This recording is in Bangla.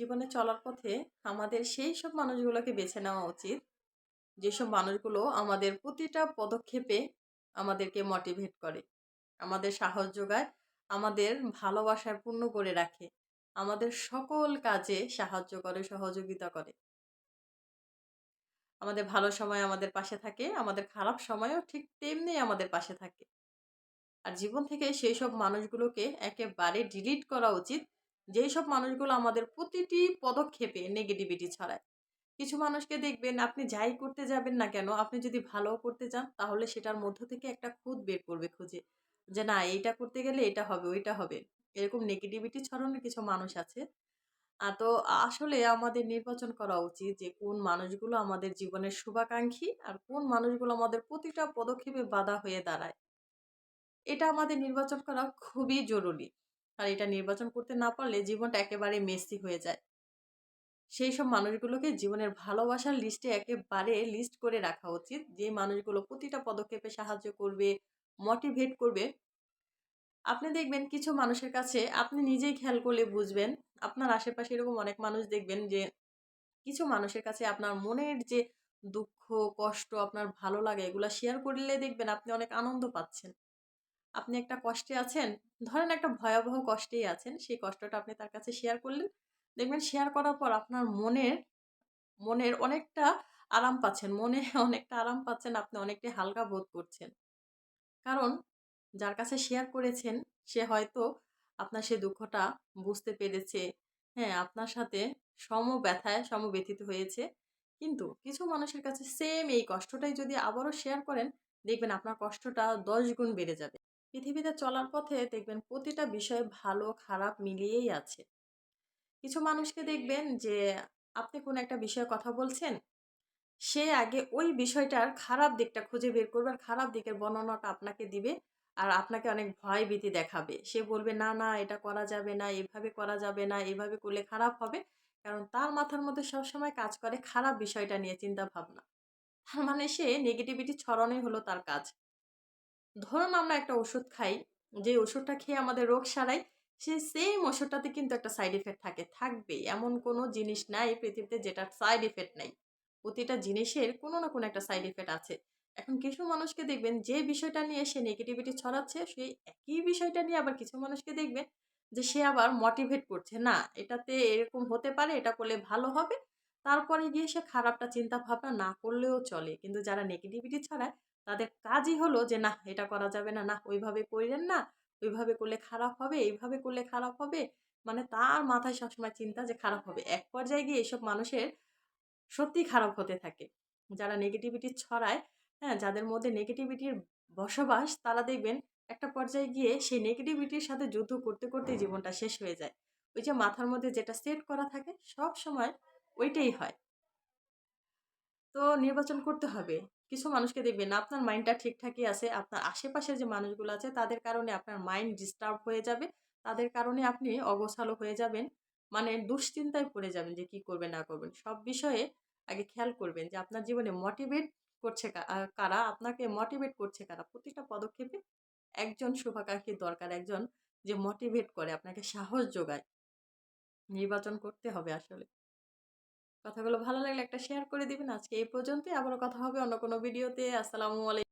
জীবনে চলার পথে আমাদের সেই সব মানুষগুলোকে বেছে নেওয়া উচিত। যেসব মানুষগুলো আমাদের প্রতিটা পদক্ষেপে আমাদেরকে মোটিভেট করে, আমাদের সাহস যোগায়, আমাদের ভালোবাসার পূর্ণ করে রাখে, আমাদের সকল কাজে সাহায্য করে, সহযোগিতা করে। আমাদের ভালো সময় আমাদের পাশে থাকে, আমাদের খারাপ সময়ও ঠিক তেমনি আমাদের পাশে থাকে। আর জীবন থেকে সেই সব মানুষগুলোকে একেবারে ডিলিট করা উচিত যেই সব মানুষগুলো আমাদের প্রতিটি পদক্ষেপে নেগেটিভিটি ছড়ায়। কিছু মানুষকে দেখবেন আপনি যাই করতে যাবেন না কেন, আপনি যদি ভালো করতে চান, তাহলে সেটার মধ্য থেকে একটা খুদ বের করবে খুঁজে। যে না, এইটা করতে গেলে এটা হবে, ওইটা হবে। এরকম নেগেটিভিটি ছড়ানোর কিছু মানুষ আছে। তো আসলে আমাদের নির্বাচন করা উচিত যে কোন মানুষগুলো আমাদের জীবনের শুভাকাঙ্ক্ষী আর কোন মানুষগুলো আমাদের প্রতিটা পদক্ষেপে বাধা হয়ে দাঁড়ায়। এটা আমাদের নির্বাচন করা খুবই জরুরি। আর এটা নির্বাচন করতে না পারলে জীবনটা একেবারে মেসি হয়ে যায়। সেই সব মানুষগুলোকে জীবনের ভালোবাসার লিস্টে একেবারে লিস্ট করে রাখা উচিত। যে মানুষগুলো প্রতিটা পদক্ষেপে সাহায্য করবে মোটিভেট করবে। আপনি দেখবেন কিছু মানুষের কাছে আপনি নিজেই খেয়াল করলে বুঝবেন। আপনার আশেপাশে এরকম অনেক মানুষ দেখবেন যে, কিছু মানুষের কাছে আপনার মনের যে দুঃখ, কষ্ট, আপনার ভালো লাগে এগুলো শেয়ার করলে দেখবেন আপনি অনেক আনন্দ পাচ্ছেন। আপনি একটা কষ্টে আছেন, ধরেন একটা ভয়াবহ কষ্টেই আছেন, সেই কষ্টটা আপনি তার কাছে শেয়ার করলেন। দেখবেন শেয়ার করার পর আপনার মনের মনের অনেকটা আরাম পাচ্ছেন, মনে অনেকটা আরাম পাচ্ছেন, আপনি অনেকটাই হালকা বোধ করছেন। কারণ যার কাছে শেয়ার করেছেন, সে হয়তো আপনার সে দুঃখটা বুঝতে পেরেছে হ্যাঁ আপনার সাথে সম ব্যথায় সমব্যথিত হয়েছে। কিন্তু কিছু মানুষের কাছে সেম এই কষ্টটাই যদি আবারও শেয়ার করেন, দেখবেন আপনার কষ্টটা দশ গুণ বেড়ে যাবে। পৃথিবীতে চলার পথে দেখবেন প্রতিটা বিষয় ভালো, খারাপ মিলিয়েই আছে। কিছু মানুষকে দেখবেন যে, আপনি কোনো একটা বিষয়ে কথা বলছেন, সে আগে ওই বিষয়টার খারাপ দিকটা খুঁজে বের করবে আর খারাপ দিকের বর্ণনাটা আপনাকে দিবে আর আপনাকে অনেক ভয় ভীতি দেখাবে। সে বলবে, না না, এটা করা যাবে না, এভাবে করা যাবে না, এভাবে করলে খারাপ হবে। কারণ তার মাথার মধ্যে সবসময় কাজ করে খারাপ বিষয়টা নিয়ে চিন্তা ভাবনা তার মানে সে নেগেটিভিটি ছড়ানোই হলো তার কাজ। ধরুন আমরা একটা ওষুধ খাই যে ওষুধটা খেয়ে আমাদের রোগ সারাই সেই সেম ওষুধটাতে কিন্তু একটা সাইড এফেক্ট থাকে, থাকবেই। এমন কোনো জিনিস নাই পৃথিবীতে যেটার সাইড এফেক্ট নাই। প্রতিটা জিনিসের কোনো না কোনো একটা সাইড এফেক্ট আছে। এখন কিছু মানুষকে দেখবেন, যে বিষয়টা নিয়ে সে নেগেটিভিটি ছড়াচ্ছে, সেই একই বিষয়টা নিয়ে আবার কিছু মানুষকে দেখবেন, যে সে আবার মোটিভেট করছে, না, এটাতে এরকম হতে পারে, এটা করলে ভালো হবে। তারপরে গিয়ে সে খারাপটা চিন্তা ভাবনা না করলেও চলে। কিন্তু যারা নেগেটিভিটি ছড়ায় তাদের কাজই হলো যে না এটা করা যাবে না না ওইভাবে করলেন না, ওইভাবে করলে খারাপ হবে, এইভাবে করলে খারাপ হবে। মানে তার মাথায় সবসময় চিন্তা যে, খারাপ হবে। এক পর্যায়ে গিয়ে এসব মানুষের সত্যি খারাপ হতে থাকে। যারা নেগেটিভিটি ছড়ায় হ্যাঁ যাদের মধ্যে নেগেটিভিটির বসবাস, তারা দেখবেন একটা পর্যায়ে গিয়ে সেই নেগেটিভিটির সাথে যুদ্ধ করতে করতে জীবনটা শেষ হয়ে যায়। ওই যে, মাথার মধ্যে যেটা সেট করা থাকে সব সময় ওইটাই হয়। তো নির্বাচন করতে হবে। কিছু মানুষকে দেখবেন আপনার মাইন্ডটা ঠিকঠাকই আছে, আপনার আশেপাশে যে মানুষগুলো আছে, তাদের কারণে আপনার মাইন্ড ডিস্টার্ব হয়ে যাবে, তাদের কারণে আপনি অগোছালো হয়ে যাবেন মানে দুশ্চিন্তায় পড়ে যাবেন যে কি করবেন, না করবেন। সব বিষয়ে আগে খেয়াল করবেন যে আপনার জীবনে মোটিভেট করছে কারা, আপনাকে মোটিভেট করছে কারা? প্রতিটা পদক্ষেপে একজন শুভাকাঙ্ক্ষী দরকার, একজন যে মোটিভেট করে, আপনাকে সাহস যোগায়। নির্বাচন করতে হবে আসলে। কথাগুলো ভালো লাগলে একটা শেয়ার করে দিবেন। আজকে এই পর্যন্তই। আবারও কথা হবে অন্য কোনো ভিডিওতে আসসালামু আলাইকুম।